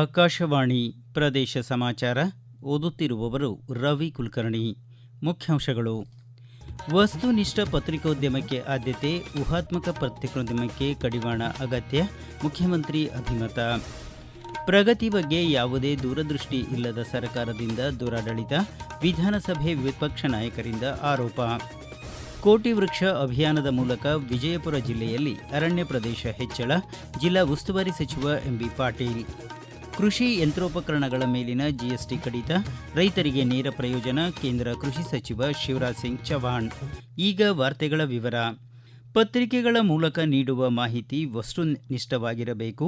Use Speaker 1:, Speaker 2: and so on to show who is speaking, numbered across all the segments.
Speaker 1: ಆಕಾಶವಾಣಿ ಪ್ರದೇಶ ಸಮಾಚಾರ ಓದುತ್ತಿರುವವರು ರವಿ ಕುಲಕರ್ಣಿ ಮುಖ್ಯಾಂಶಗಳು ವಸ್ತುನಿಷ್ಠ ಪತ್ರಿಕೋದ್ಯಮಕ್ಕೆ ಆದ್ಯತೆ ಊಹಾತ್ಮಕ ಪತ್ರಿಕೋದ್ಯಮಕ್ಕೆ ಕಡಿವಾಣ ಅಗತ್ಯ ಮುಖ್ಯಮಂತ್ರಿ ಅಭಿಮತ ಪ್ರಗತಿ ಬಗ್ಗೆ ಯಾವುದೇ ದೂರದೃಷ್ಟಿ ಇಲ್ಲದ ಸರ್ಕಾರದಿಂದ ದುರಾಡಳಿತ ವಿಧಾನಸಭೆ ವಿಪಕ್ಷ ನಾಯಕರಿಂದ ಆರೋಪ ಕೋಟಿ ವೃಕ್ಷ ಅಭಿಯಾನದ ಮೂಲಕ ವಿಜಯಪುರ ಜಿಲ್ಲೆಯಲ್ಲಿ ಅರಣ್ಯ ಪ್ರದೇಶ ಹೆಚ್ಚಳ ಜಿಲ್ಲಾ ಉಸ್ತುವಾರಿ ಸಚಿವ ಎಂಬಿ ಪಾಟೀಲ್ ಕೃಷಿ ಯಂತ್ರೋಪಕರಣಗಳ ಮೇಲಿನ ಜಿಎಸ್ಟಿ ಕಡಿತ ರೈತರಿಗೆ ನೇರ ಪ್ರಯೋಜನ ಕೇಂದ್ರ ಕೃಷಿ ಸಚಿವ ಶಿವರಾಜ್ ಸಿಂಗ್ ಚೌಹಾಣ್ ಈಗ ವಾರ್ತೆಗಳ ವಿವರ ಪತ್ರಿಕೆಗಳ ಮೂಲಕ ನೀಡುವ ಮಾಹಿತಿ ವಸ್ತುನಿಷ್ಠವಾಗಿರಬೇಕು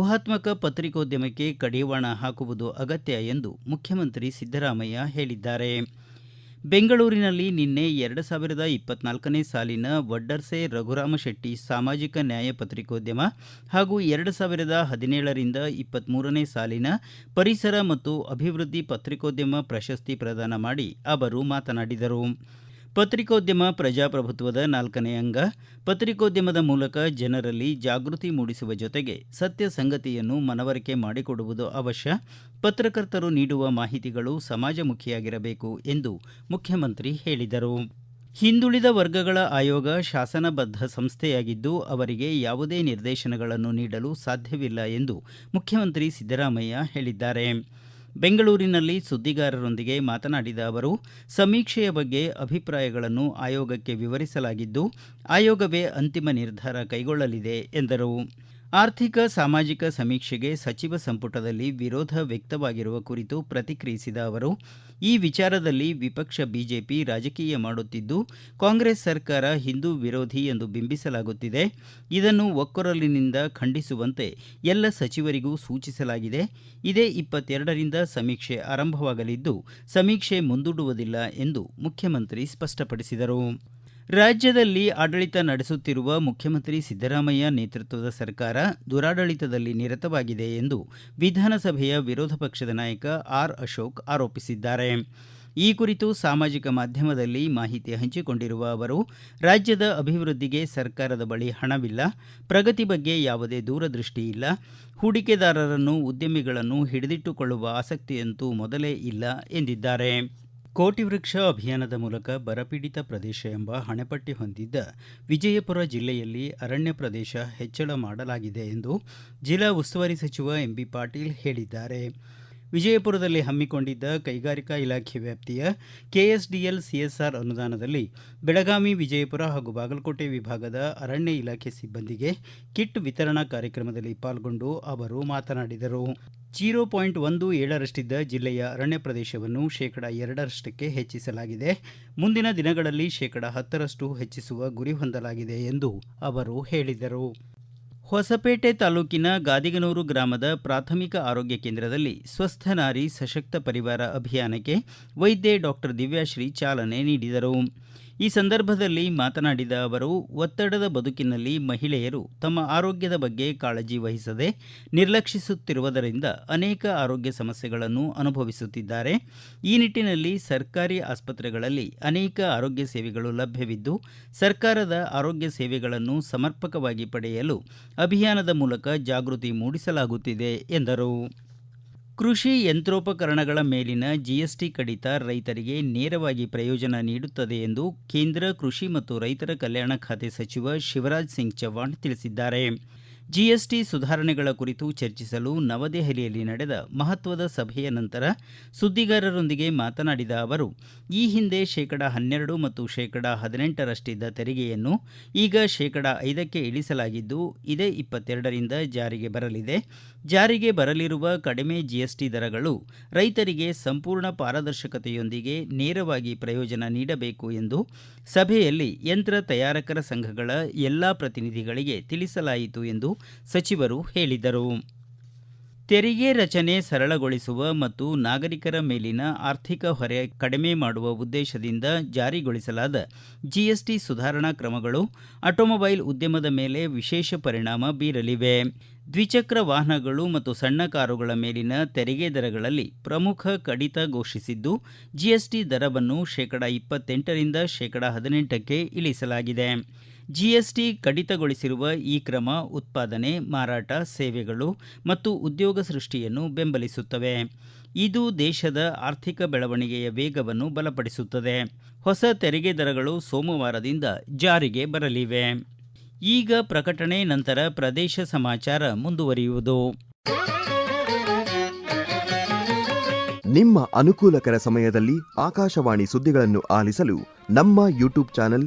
Speaker 1: ಊಹಾತ್ಮಕ ಪತ್ರಿಕೋದ್ಯಮಕ್ಕೆ ಕಡಿವಾಣ ಹಾಕುವುದು ಅಗತ್ಯ ಎಂದು ಮುಖ್ಯಮಂತ್ರಿ ಸಿದ್ದರಾಮಯ್ಯ ಹೇಳಿದ್ದಾರೆ ಬೆಂಗಳೂರಿನಲ್ಲಿ ನಿನ್ನೆ ಎರಡು ಸಾವಿರದ ಇಪ್ಪತ್ನಾಲ್ಕನೇ ಸಾಲಿನ ವಡ್ಡರ್ಸೆ ರಘುರಾಮ ಶೆಟ್ಟಿ ಸಾಮಾಜಿಕ ನ್ಯಾಯ ಪತ್ರಿಕೋದ್ಯಮ ಹಾಗೂ ಎರಡು ಸಾವಿರದ ಹದಿನೇಳರಿಂದ ಇಪ್ಪತ್ತ್ಮೂರನೇ ಸಾಲಿನ ಪರಿಸರ ಮತ್ತು ಅಭಿವೃದ್ಧಿ ಪತ್ರಿಕೋದ್ಯಮ ಪ್ರಶಸ್ತಿ ಪ್ರದಾನ ಮಾಡಿ ಅವರು ಮಾತನಾಡಿದರು ಪತ್ರಿಕೋದ್ಯಮ ಪ್ರಜಾಪ್ರಭುತ್ವದ ನಾಲ್ಕನೇ ಅಂಗ ಪತ್ರಿಕೋದ್ಯಮದ ಮೂಲಕ ಜನರಲ್ಲಿ ಜಾಗೃತಿ ಮೂಡಿಸುವ ಜೊತೆಗೆ ಸತ್ಯ ಸಂಗತಿಯನ್ನು ಮನವರಿಕೆ ಮಾಡಿಕೊಡುವುದು ಅವಶ್ಯ ಪತ್ರಕರ್ತರು ನೀಡುವ ಮಾಹಿತಿಗಳು ಸಮಾಜಮುಖಿಯಾಗಿರಬೇಕು ಎಂದು ಮುಖ್ಯಮಂತ್ರಿ ಹೇಳಿದರು ಹಿಂದುಳಿದ ವರ್ಗಗಳ ಆಯೋಗ ಶಾಸನಬದ್ಧ ಸಂಸ್ಥೆಯಾಗಿದ್ದು ಅವರಿಗೆ ಯಾವುದೇ ನಿರ್ದೇಶನಗಳನ್ನು ನೀಡಲು ಸಾಧ್ಯವಿಲ್ಲ ಎಂದು ಮುಖ್ಯಮಂತ್ರಿ ಸಿದ್ದರಾಮಯ್ಯ ಹೇಳಿದ್ದಾರೆ ಬೆಂಗಳೂರಿನಲ್ಲಿ ಸುದ್ದಿಗಾರರೊಂದಿಗೆ ಮಾತನಾಡಿದ ಅವರು ಸಮೀಕ್ಷೆಯ ಬಗ್ಗೆ ಅಭಿಪ್ರಾಯಗಳನ್ನು ಆಯೋಗಕ್ಕೆ ವಿವರಿಸಲಾಗಿದ್ದು ಆಯೋಗವೇ ಅಂತಿಮ ನಿರ್ಧಾರ ಕೈಗೊಳ್ಳಲಿದೆ ಎಂದರು ಆರ್ಥಿಕ ಸಾಮಾಜಿಕ ಸಮೀಕ್ಷೆಗೆ ಸಚಿವ ಸಂಪುಟದಲ್ಲಿ ವಿರೋಧ ವ್ಯಕ್ತವಾಗಿರುವ ಕುರಿತು ಪ್ರತಿಕ್ರಿಯಿಸಿದ ಅವರು ಈ ವಿಚಾರದಲ್ಲಿ ವಿಪಕ್ಷ ಬಿಜೆಪಿ ರಾಜಕೀಯ ಮಾಡುತ್ತಿದ್ದು ಕಾಂಗ್ರೆಸ್ ಸರ್ಕಾರ ಹಿಂದೂ ವಿರೋಧಿ ಎಂದು ಬಿಂಬಿಸಲಾಗುತ್ತಿದೆ ಇದನ್ನು ಒಕ್ಕೊರಲಿನಿಂದ ಖಂಡಿಸುವಂತೆ ಎಲ್ಲ ಸಚಿವರಿಗೂ ಸೂಚಿಸಲಾಗಿದೆ ಇದೇ ಇಪ್ಪತ್ತೆರಡರಿಂದ ಸಮೀಕ್ಷೆ ಆರಂಭವಾಗಲಿದ್ದು ಸಮೀಕ್ಷೆ ಮುಂದೂಡುವುದಿಲ್ಲ ಎಂದು ಮುಖ್ಯಮಂತ್ರಿ ಸ್ಪಷ್ಟಪಡಿಸಿದರು ರಾಜ್ಯದಲ್ಲಿ ಆಡಳಿತ ನಡೆಸುತ್ತಿರುವ ಮುಖ್ಯಮಂತ್ರಿ ಸಿದ್ದರಾಮಯ್ಯ ನೇತೃತ್ವದ ಸರ್ಕಾರ ದುರಾಡಳಿತದಲ್ಲಿ ನಿರತವಾಗಿದೆ ಎಂದು ವಿಧಾನಸಭೆಯ ವಿರೋಧ ಪಕ್ಷದ ನಾಯಕ ಆರ್ ಅಶೋಕ್ ಆರೋಪಿಸಿದ್ದಾರೆ ಈ ಕುರಿತು ಸಾಮಾಜಿಕ ಮಾಧ್ಯಮದಲ್ಲಿ ಮಾಹಿತಿ ಹಂಚಿಕೊಂಡಿರುವ ಅವರು ರಾಜ್ಯದ ಅಭಿವೃದ್ಧಿಗೆ ಸರ್ಕಾರದ ಬಳಿ ಹಣವಿಲ್ಲ ಪ್ರಗತಿ ಬಗ್ಗೆ ಯಾವುದೇ ದೂರದೃಷ್ಟಿ ಇಲ್ಲ ಹೂಡಿಕೆದಾರರನ್ನು ಉದ್ಯಮಿಗಳನ್ನು ಹಿಡಿದಿಟ್ಟುಕೊಳ್ಳುವ ಆಸಕ್ತಿಯಂತೂ ಮೊದಲೇ ಇಲ್ಲ ಎಂದಿದ್ದಾರೆ ಕೋಟಿ ವೃಕ್ಷ ಅಭಿಯಾನದ ಮೂಲಕ ಬರಪೀಡಿತ ಪ್ರದೇಶ ಎಂಬ ಹಣೆಪಟ್ಟಿ ಹೊಂದಿದ್ದ ವಿಜಯಪುರ ಜಿಲ್ಲೆಯಲ್ಲಿ ಅರಣ್ಯ ಪ್ರದೇಶ ಹೆಚ್ಚಳ ಮಾಡಲಾಗಿದೆ ಎಂದು ಜಿಲ್ಲಾ ಉಸ್ತುವಾರಿ ಸಚಿವ ಎಂಬಿ ಪಾಟೀಲ್ ಹೇಳಿದ್ದಾರೆ ವಿಜಯಪುರದಲ್ಲಿ ಹಮ್ಮಿಕೊಂಡಿದ್ದ ಕೈಗಾರಿಕಾ ಇಲಾಖೆ ವ್ಯಾಪ್ತಿಯ ಕೆಎಸ್ಡಿಎಲ್ ಸಿಎಸ್ಆರ್ ಅನುದಾನದಲ್ಲಿ ಬೆಳಗಾವಿ ವಿಜಯಪುರ ಹಾಗೂ ಬಾಗಲಕೋಟೆ ವಿಭಾಗದ ಅರಣ್ಯ ಇಲಾಖೆ ಸಿಬ್ಬಂದಿಗೆ ಕಿಟ್ ವಿತರಣಾ ಕಾರ್ಯಕ್ರಮದಲ್ಲಿ ಪಾಲ್ಗೊಂಡು ಅವರು ಮಾತನಾಡಿದರು ಜೀರೋ ಪಾಯಿಂಟ್ ಒಂದು ಏಳರಷ್ಟಿದ್ದ ಜಿಲ್ಲೆಯ ಅರಣ್ಯ ಪ್ರದೇಶವನ್ನು ಶೇಕಡ ಎರಡರಷ್ಟಕ್ಕೆ ಹೆಚ್ಚಿಸಲಾಗಿದೆ ಮುಂದಿನ ದಿನಗಳಲ್ಲಿ ಶೇಕಡ ಹತ್ತರಷ್ಟು ಹೆಚ್ಚಿಸುವ ಗುರಿ ಹೊಂದಲಾಗಿದೆ ಎಂದು ಅವರು ಹೇಳಿದರು ಹೊಸಪೇಟೆ ತಾಲೂಕಿನ ಗಾದಿಗನೂರು ಗ್ರಾಮದ ಪ್ರಾಥಮಿಕ ಆರೋಗ್ಯ ಕೇಂದ್ರದಲ್ಲಿ ಸ್ವಸ್ಥ ನಾರಿ ಸಶಕ್ತ ಪರಿವಾರ ಅಭಿಯಾನಕ್ಕೆ ವೈದ್ಯೆ ಡಾಕ್ಟರ್ ದಿವ್ಯಾಶ್ರೀ ಚಾಲನೆ ನೀಡಿದರು ಈ ಸಂದರ್ಭದಲ್ಲಿ ಮಾತನಾಡಿದ ಅವರು ಒತ್ತಡದ ಬದುಕಿನಲ್ಲಿ ಮಹಿಳೆಯರು ತಮ್ಮ ಆರೋಗ್ಯದ ಬಗ್ಗೆ ಕಾಳಜಿ ವಹಿಸದೆ ನಿರ್ಲಕ್ಷಿಸುತ್ತಿರುವುದರಿಂದ ಅನೇಕ ಆರೋಗ್ಯ ಸಮಸ್ಯೆಗಳನ್ನು ಅನುಭವಿಸುತ್ತಿದ್ದಾರೆ ಈ ನಿಟ್ಟಿನಲ್ಲಿ ಸರ್ಕಾರಿ ಆಸ್ಪತ್ರೆಗಳಲ್ಲಿ ಅನೇಕ ಆರೋಗ್ಯ ಸೇವೆಗಳು ಲಭ್ಯವಿದ್ದು ಸರ್ಕಾರದ ಆರೋಗ್ಯ ಸೇವೆಗಳನ್ನು ಸಮರ್ಪಕವಾಗಿ ಪಡೆಯಲು ಅಭಿಯಾನದ ಮೂಲಕ ಜಾಗೃತಿ ಮೂಡಿಸಲಾಗುತ್ತಿದೆ ಎಂದರು ಕೃಷಿ ಯಂತ್ರೋಪಕರಣಗಳ ಮೇಲಿನ ಜಿಎಸ್ಟಿ ಕಡಿತ ರೈತರಿಗೆ ನೇರವಾಗಿ ಪ್ರಯೋಜನ ನೀಡುತ್ತದೆ ಎಂದು ಕೇಂದ್ರ ಕೃಷಿ ಮತ್ತು ರೈತರ ಕಲ್ಯಾಣ ಖಾತೆ ಸಚಿವ ಶಿವರಾಜ್ ಸಿಂಗ್ ಚೌಹಾಣ್ ತಿಳಿಸಿದ್ದಾರೆ ಜಿಎಸ್ಟಿ ಸುಧಾರಣೆಗಳ ಕುರಿತು ಚರ್ಚಿಸಲು ನವದೆಹಲಿಯಲ್ಲಿ ನಡೆದ ಮಹತ್ವದ ಸಭೆಯ ನಂತರ ಸುದ್ದಿಗಾರರೊಂದಿಗೆ ಮಾತನಾಡಿದ ಅವರು ಈ ಹಿಂದೆ ಶೇಕಡ ಹನ್ನೆರಡು ಮತ್ತು ಶೇಕಡ ಹದಿನೆಂಟರಷ್ಟಿದ್ದ ತೆರಿಗೆಯನ್ನು ಈಗ ಶೇಕಡ ಐದಕ್ಕೆ ಇಳಿಸಲಾಗಿದ್ದು ಇದೇ ಇಪ್ಪತ್ತೆರಡರಿಂದ ಜಾರಿಗೆ ಬರಲಿದೆ ಜಾರಿಗೆ ಬರಲಿರುವ ಕಡಿಮೆ ಜಿಎಸ್ಟಿ ದರಗಳು ರೈತರಿಗೆ ಸಂಪೂರ್ಣ ಪಾರದರ್ಶಕತೆಯೊಂದಿಗೆ ನೇರವಾಗಿ ಪ್ರಯೋಜನ ನೀಡಬೇಕು ಎಂದು ಸಭೆಯಲ್ಲಿ ಯಂತ್ರ ತಯಾರಕರ ಸಂಘಗಳ ಎಲ್ಲಾ ಪ್ರತಿನಿಧಿಗಳಿಗೆ ತಿಳಿಸಲಾಯಿತು ಎಂದು ಸಚಿವರು ಹೇಳಿದರು ತೆರಿಗೆ ರಚನೆ ಸರಳಗೊಳಿಸುವ ಮತ್ತು ನಾಗರಿಕರ ಮೇಲಿನ ಆರ್ಥಿಕ ಹೊರೆ ಕಡಿಮೆ ಮಾಡುವ ಉದ್ದೇಶದಿಂದ ಜಾರಿಗೊಳಿಸಲಾದ ಜಿಎಸ್ಟಿ ಸುಧಾರಣಾ ಕ್ರಮಗಳು ಆಟೋಮೊಬೈಲ್ ಉದ್ಯಮದ ಮೇಲೆ ವಿಶೇಷ ಪರಿಣಾಮ ಬೀರಲಿವೆ ದ್ವಿಚಕ್ರ ವಾಹನಗಳು ಮತ್ತು ಸಣ್ಣ ಕಾರುಗಳ ಮೇಲಿನ ತೆರಿಗೆ ದರಗಳಲ್ಲಿ ಪ್ರಮುಖ ಕಡಿತ ಘೋಷಿಸಿದ್ದು ಜಿಎಸ್ಟಿ ದರವನ್ನು ಶೇಕಡಾ ಇಪ್ಪತ್ತೆಂಟರಿಂದ ಶೇಕಡಾ ಹದಿನೆಂಟಕ್ಕೆ ಇಳಿಸಲಾಗಿದೆ ಜಿಎಸ್ಟಿ ಕಡಿತಗೊಳಿಸಿರುವ ಈ ಕ್ರಮ ಉತ್ಪಾದನೆ ಮಾರಾಟ ಸೇವೆಗಳು ಮತ್ತು ಉದ್ಯೋಗ ಸೃಷ್ಟಿಯನ್ನು ಬೆಂಬಲಿಸುತ್ತವೆ ಇದು ದೇಶದ ಆರ್ಥಿಕ ಬೆಳವಣಿಗೆಯ ವೇಗವನ್ನು ಬಲಪಡಿಸುತ್ತದೆ ಹೊಸ ತೆರಿಗೆ ದರಗಳು ಸೋಮವಾರದಿಂದ ಜಾರಿಗೆ ಬರಲಿವೆ ಈಗ ಪ್ರಕಟಣೆ ನಂತರ ಪ್ರದೇಶ ಸಮಾಚಾರ ಮುಂದುವರಿಯುವುದು
Speaker 2: ನಿಮ್ಮ ಅನುಕೂಲಕರ ಸಮಯದಲ್ಲಿ ಆಕಾಶವಾಣಿ ಸುದ್ದಿಗಳನ್ನು ಆಲಿಸಲು ನಮ್ಮ ಯೂಟ್ಯೂಬ್ ಚಾನೆಲ್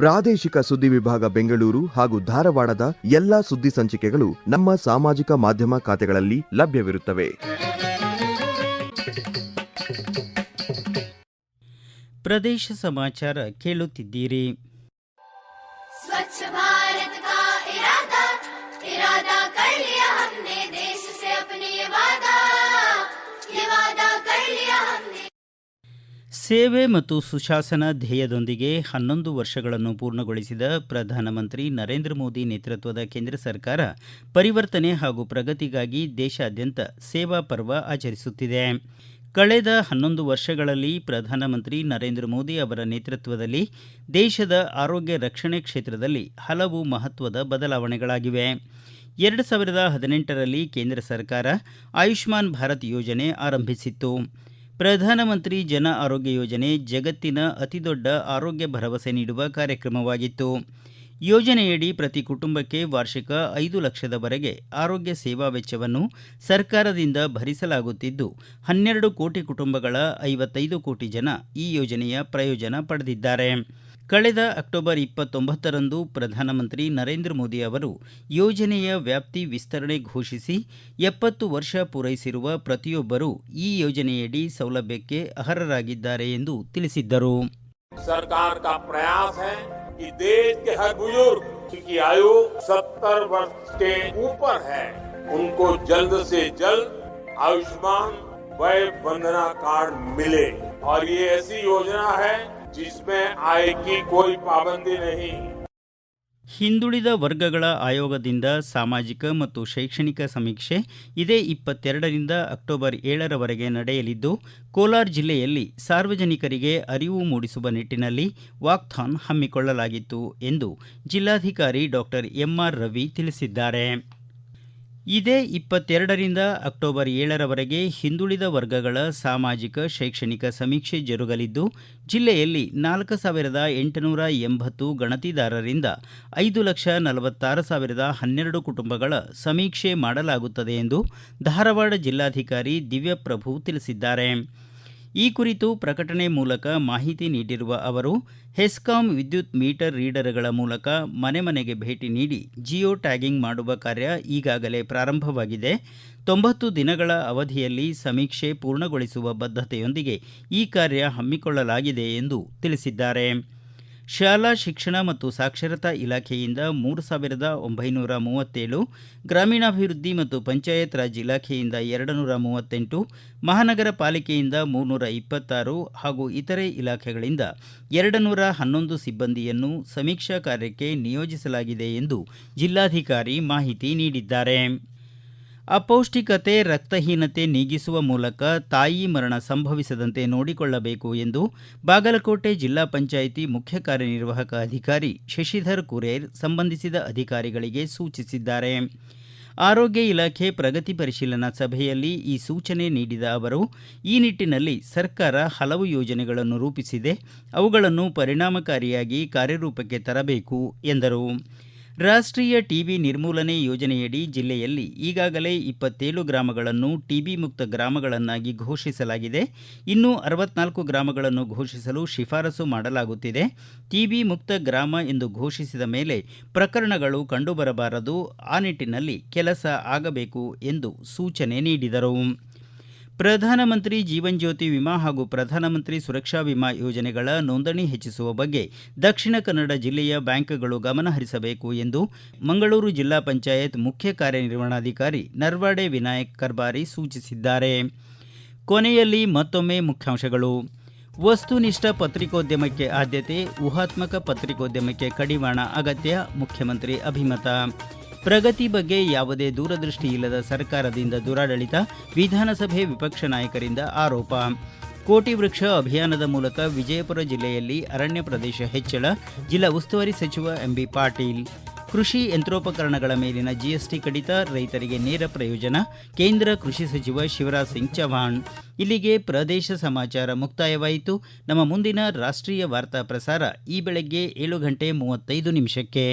Speaker 2: ಪ್ರಾದೇಶಿಕ ಸುದ್ದಿ ವಿಭಾಗ ಬೆಂಗಳೂರು ಹಾಗೂ ಧಾರವಾಡದ ಎಲ್ಲಾ ಸುದ್ದಿ ಸಂಚಿಕೆಗಳು ನಮ್ಮ ಸಾಮಾಜಿಕ ಮಾಧ್ಯಮ ಖಾತೆಗಳಲ್ಲಿ ಲಭ್ಯವಿರುತ್ತವೆ
Speaker 1: ಪ್ರದೇಶ ಸಮಾಚಾರ ಕೇಳುತ್ತಿದ್ದೀರಿ ಸೇವೆ ಮತ್ತು ಸುಶಾಸನ ಧ್ಯೇಯದೊಂದಿಗೆ ಹನ್ನೊಂದು ವರ್ಷಗಳನ್ನು ಪೂರ್ಣಗೊಳಿಸಿದ ಪ್ರಧಾನಮಂತ್ರಿ ನರೇಂದ್ರ ಮೋದಿ ನೇತೃತ್ವದ ಕೇಂದ್ರ ಸರ್ಕಾರ ಪರಿವರ್ತನೆ ಹಾಗೂ ಪ್ರಗತಿಗಾಗಿ ದೇಶಾದ್ಯಂತ ಸೇವಾ ಪರ್ವ ಆಚರಿಸುತ್ತಿದೆ ಕಳೆದ ಹನ್ನೊಂದು ವರ್ಷಗಳಲ್ಲಿ ಪ್ರಧಾನಮಂತ್ರಿ ನರೇಂದ್ರ ಮೋದಿ ಅವರ ನೇತೃತ್ವದಲ್ಲಿ ದೇಶದ ಆರೋಗ್ಯ ರಕ್ಷಣೆ ಕ್ಷೇತ್ರದಲ್ಲಿ ಹಲವು ಮಹತ್ವದ ಬದಲಾವಣೆಗಳಾಗಿವೆ ಎರಡು ಸಾವಿರದ ಹದಿನೆಂಟರಲ್ಲಿ ಕೇಂದ್ರ ಸರ್ಕಾರ ಆಯುಷ್ಮಾನ್ ಭಾರತ್ ಯೋಜನೆ ಆರಂಭಿಸಿತ್ತು ಪ್ರಧಾನಮಂತ್ರಿ ಜನ ಆರೋಗ್ಯ ಯೋಜನೆ ಜಗತ್ತಿನ ಅತಿದೊಡ್ಡ ಆರೋಗ್ಯ ಭರವಸೆ ನೀಡುವ ಕಾರ್ಯಕ್ರಮವಾಗಿತ್ತು ಯೋಜನೆಯಡಿ ಪ್ರತಿ ಕುಟುಂಬಕ್ಕೆ ವಾರ್ಷಿಕ ಐದು ಲಕ್ಷದವರೆಗೆ ಆರೋಗ್ಯ ಸೇವಾ ವೆಚ್ಚವನ್ನು ಸರ್ಕಾರದಿಂದ ಭರಿಸಲಾಗುತ್ತಿದ್ದು ಹನ್ನೆರಡು ಕೋಟಿ ಕುಟುಂಬಗಳ ಐವತ್ತೈದು ಕೋಟಿ ಜನ ಈ ಯೋಜನೆಯ ಪ್ರಯೋಜನ ಪಡೆದಿದ್ದಾರೆ ಕಳೆದ ಅಕ್ಟೋಬರ್ 29 ರಂದು ಪ್ರಧಾನಮಂತ್ರಿ ನರೇಂದ್ರ ಮೋದಿ ಅವರು ಯೋಜನೀಯ ವ್ಯಾಪ್ತಿ ವಿಸ್ತರಣೆ ಘೋಷಿಸಿ 70 ವರ್ಷ ಪೂರೈಸಿರುವ ಪ್ರತಿಯೊಬ್ಬರು ಈ ಯೋಜನೆಯಡಿ ಸೌಲಭ್ಯಕ್ಕೆ ಅರ್ಹರಾಗಿದ್ದಾರೆ ಎಂದು ತಿಳಿಸಿದರು
Speaker 3: ಸರ್ಕಾರ کا પ્રયાસ ہے کہ ದೇಶ کے ہر بزرگ جن کی อายุ 70 ವರ್ಷ کے اوپر ہے उनको جلد سے جلد आयुष्मान ವಯ ವಂದನಾ ಕಾರ್ಡ್ ملے اور یہ ایسی યોજના ہے ಜಿಸ್ಮೇ कोई पाबंदी
Speaker 1: ಹಿಂದುಳಿದ ವರ್ಗಗಳ ಆಯೋಗದಿಂದ ಸಾಮಾಜಿಕ ಮತ್ತು ಶೈಕ್ಷಣಿಕ ಸಮೀಕ್ಷೆ ಇದೇ ಇಪ್ಪತ್ತೆರಡರಿಂದ ಅಕ್ಟೋಬರ್ ಏಳರವರೆಗೆ ನಡೆಯಲಿದ್ದು ಕೋಲಾರ ಜಿಲ್ಲೆಯಲ್ಲಿ ಸಾರ್ವಜನಿಕರಿಗೆ ಅರಿವು ಮೂಡಿಸುವ ನಿಟ್ಟಿನಲ್ಲಿ ವಾಕ್ಥಾನ್ ಹಮ್ಮಿಕೊಳ್ಳಲಾಗಿತ್ತು ಎಂದು ಜಿಲ್ಲಾಧಿಕಾರಿ ಡಾಕ್ಟರ್ ಎಂಆರ್ ರವಿ ತಿಳಿಸಿದ್ದಾರೆ ಇದೇ ಇಪ್ಪತ್ತೆರಡರಿಂದ ಅಕ್ಟೋಬರ್ ಏಳರವರೆಗೆ ಹಿಂದುಳಿದ ವರ್ಗಗಳ ಸಾಮಾಜಿಕ ಶೈಕ್ಷಣಿಕ ಸಮೀಕ್ಷೆ ಜರುಗಲಿದ್ದು ಜಿಲ್ಲೆಯಲ್ಲಿ ನಾಲ್ಕು ಸಾವಿರದ ಎಂಟುನೂರ ಎಂಬತ್ತು ಗಣತಿದಾರರಿಂದ ಐದು ಲಕ್ಷ ನಲವತ್ತಾರು ಸಾವಿರದ ಹನ್ನೆರಡು ಕುಟುಂಬಗಳ ಸಮೀಕ್ಷೆ ಮಾಡಲಾಗುತ್ತದೆ ಎಂದು ಧಾರವಾಡ ಜಿಲ್ಲಾಧಿಕಾರಿ ದಿವ್ಯಪ್ರಭು ತಿಳಿಸಿದ್ದಾರೆ ಈ ಕುರಿತು ಪ್ರಕಟಣೆ ಮೂಲಕ ಮಾಹಿತಿ ನೀಡಿರುವ ಅವರು ಹೆಸ್ಕಾಂ ವಿದ್ಯುತ್ ಮೀಟರ್ ರೀಡರ್ಗಳ ಮೂಲಕ ಮನೆ ಮನೆಗೆ ಭೇಟಿ ನೀಡಿ ಜಿಯೋ ಟ್ಯಾಗಿಂಗ್ ಮಾಡುವ ಕಾರ್ಯ ಈಗಾಗಲೇ ಪ್ರಾರಂಭವಾಗಿದೆ ತೊಂಬತ್ತು ದಿನಗಳ ಅವಧಿಯಲ್ಲಿ ಸಮೀಕ್ಷೆ ಪೂರ್ಣಗೊಳಿಸುವ ಬದ್ಧತೆಯೊಂದಿಗೆ ಈ ಕಾರ್ಯ ಹಮ್ಮಿಕೊಳ್ಳಲಾಗಿದೆ ಎಂದು ತಿಳಿಸಿದ್ದಾರೆ ಶಾಲಾ ಶಿಕ್ಷಣ ಮತ್ತು ಸಾಕ್ಷರತಾ ಇಲಾಖೆಯಿಂದ ಮೂರು ಸಾವಿರದ ಒಂಬೈನೂರ ಮೂವತ್ತೇಳು ಗ್ರಾಮೀಣಾಭಿವೃದ್ಧಿ ಮತ್ತು ಪಂಚಾಯತ್ ರಾಜ್ ಇಲಾಖೆಯಿಂದ ಎರಡು ನೂರ ಮೂವತ್ತೆಂಟು ಮಹಾನಗರ ಪಾಲಿಕೆಯಿಂದ ಮೂರ್ನೂರ ಇಪ್ಪತ್ತಾರು ಹಾಗೂ ಇತರೆ ಇಲಾಖೆಗಳಿಂದ ಎರಡು ನೂರ ಹನ್ನೊಂದು ಸಿಬ್ಬಂದಿಯನ್ನು ಸಮೀಕ್ಷಾ ಕಾರ್ಯಕ್ಕೆ ನಿಯೋಜಿಸಲಾಗಿದೆ ಎಂದು ಜಿಲ್ಲಾಧಿಕಾರಿ ಮಾಹಿತಿ ನೀಡಿದ್ದಾರೆ ಅಪೌಷ್ಟಿಕತೆ ರಕ್ತಹೀನತೆ ನೀಗಿಸುವ ಮೂಲಕ ತಾಯಿ ಮರಣ ಸಂಭವಿಸದಂತೆ ನೋಡಿಕೊಳ್ಳಬೇಕು ಎಂದು ಬಾಗಲಕೋಟೆ ಜಿಲ್ಲಾ ಪಂಚಾಯಿತಿ ಮುಖ್ಯ ಕಾರ್ಯನಿರ್ವಾಹಕ ಅಧಿಕಾರಿ ಶಶಿಧರ್ ಕುರೇರ್ ಸಂಬಂಧಿಸಿದ ಅಧಿಕಾರಿಗಳಿಗೆ ಸೂಚಿಸಿದ್ದಾರೆ ಆರೋಗ್ಯ ಇಲಾಖೆ ಪ್ರಗತಿ ಪರಿಶೀಲನಾ ಸಭೆಯಲ್ಲಿ ಈ ಸೂಚನೆ ನೀಡಿದ ಅವರು ಈ ನಿಟ್ಟಿನಲ್ಲಿ ಸರ್ಕಾರ ಹಲವು ಯೋಜನೆಗಳನ್ನು ರೂಪಿಸಿದೆ ಅವುಗಳನ್ನು ಪರಿಣಾಮಕಾರಿಯಾಗಿ ಕಾರ್ಯರೂಪಕ್ಕೆ ತರಬೇಕು ಎಂದರು ರಾಷ್ಟ್ರೀಯ ಟಿಬಿ ನಿರ್ಮೂಲನೆ ಯೋಜನೆಯಡಿ ಜಿಲ್ಲೆಯಲ್ಲಿ ಈಗಾಗಲೇ ಇಪ್ಪತ್ತೇಳು ಗ್ರಾಮಗಳನ್ನು ಟಿಬಿ ಮುಕ್ತ ಗ್ರಾಮಗಳನ್ನಾಗಿ ಘೋಷಿಸಲಾಗಿದೆ ಇನ್ನೂ ಅರವತ್ನಾಲ್ಕು ಗ್ರಾಮಗಳನ್ನು ಘೋಷಿಸಲು ಶಿಫಾರಸು ಮಾಡಲಾಗುತ್ತಿದೆ ಟಿಬಿ ಮುಕ್ತ ಗ್ರಾಮ ಎಂದು ಘೋಷಿಸಿದ ಮೇಲೆ ಪ್ರಕರಣಗಳು ಕಂಡುಬರಬಾರದು ಆ ನಿಟ್ಟಿನಲ್ಲಿ ಕೆಲಸ ಆಗಬೇಕು ಎಂದು ಸೂಚನೆ ನೀಡಿದರು ಪ್ರಧಾನಮಂತ್ರಿ ಜೀವನ್ ಜ್ಯೋತಿ ವಿಮಾ ಹಾಗೂ ಪ್ರಧಾನಮಂತ್ರಿ ಸುರಕ್ಷಾ ವಿಮಾ ಯೋಜನೆಗಳ ನೋಂದಣಿ ಹೆಚ್ಚಿಸುವ ಬಗ್ಗೆ ದಕ್ಷಿಣ ಕನ್ನಡ ಜಿಲ್ಲೆಯ ಬ್ಯಾಂಕ್ಗಳು ಗಮನಹರಿಸಬೇಕು ಎಂದು ಮಂಗಳೂರು ಜಿಲ್ಲಾ ಪಂಚಾಯತ್ ಮುಖ್ಯ ಕಾರ್ಯನಿರ್ವಹಣಾಧಿಕಾರಿ ನರ್ವಾಡೆ ವಿನಾಯಕ್ ಕರ್ಬಾರಿ ಸೂಚಿಸಿದ್ದಾರೆ ಕೊನೆಯಲ್ಲಿ ಮತ್ತೊಮ್ಮೆ ಮುಖ್ಯಾಂಶಗಳು ವಸ್ತುನಿಷ್ಠ ಪತ್ರಿಕೋದ್ಯಮಕ್ಕೆ ಆದ್ಯತೆ ಊಹಾತ್ಮಕ ಪತ್ರಿಕೋದ್ಯಮಕ್ಕೆ ಕಡಿವಾಣ ಅಗತ್ಯ ಮುಖ್ಯಮಂತ್ರಿ ಅಭಿಮತ ಪ್ರಗತಿ ಬಗ್ಗೆ ಯಾವುದೇ ದೂರದೃಷ್ಟಿ ಇಲ್ಲದ ಸರ್ಕಾರದಿಂದ ದುರಾಡಳಿತ ವಿಧಾನಸಭೆ ವಿಪಕ್ಷ ನಾಯಕರಿಂದ ಆರೋಪ ಕೋಟಿ ವೃಕ್ಷ ಅಭಿಯಾನದ ಮೂಲಕ ವಿಜಯಪುರ ಜಿಲ್ಲೆಯಲ್ಲಿ ಅರಣ್ಯ ಪ್ರದೇಶ ಹೆಚ್ಚಳ ಜಿಲ್ಲಾ ಉಸ್ತುವಾರಿ ಸಚಿವ ಎಂಬಿ ಪಾಟೀಲ್ ಕೃಷಿ ಯಂತ್ರೋಪಕರಣಗಳ ಮೇಲಿನ ಜಿಎಸ್ಟಿ ಕಡಿತ ರೈತರಿಗೆ ನೇರ ಪ್ರಯೋಜನ ಕೇಂದ್ರ ಕೃಷಿ ಸಚಿವ ಶಿವರಾಜ್ ಸಿಂಗ್ ಚೌಹಾಣ್ ಇಲ್ಲಿಗೆ ಪ್ರದೇಶ ಸಮಾಚಾರ ಮುಕ್ತಾಯವಾಯಿತು ನಮ್ಮ ಮುಂದಿನ ರಾಷ್ಟ್ರೀಯ ವಾರ್ತಾ ಪ್ರಸಾರ ಈ ಬೆಳಗ್ಗೆ ಏಳು ಗಂಟೆ ಮೂವತ್ತೈದು ನಿಮಿಷಕ್ಕೆ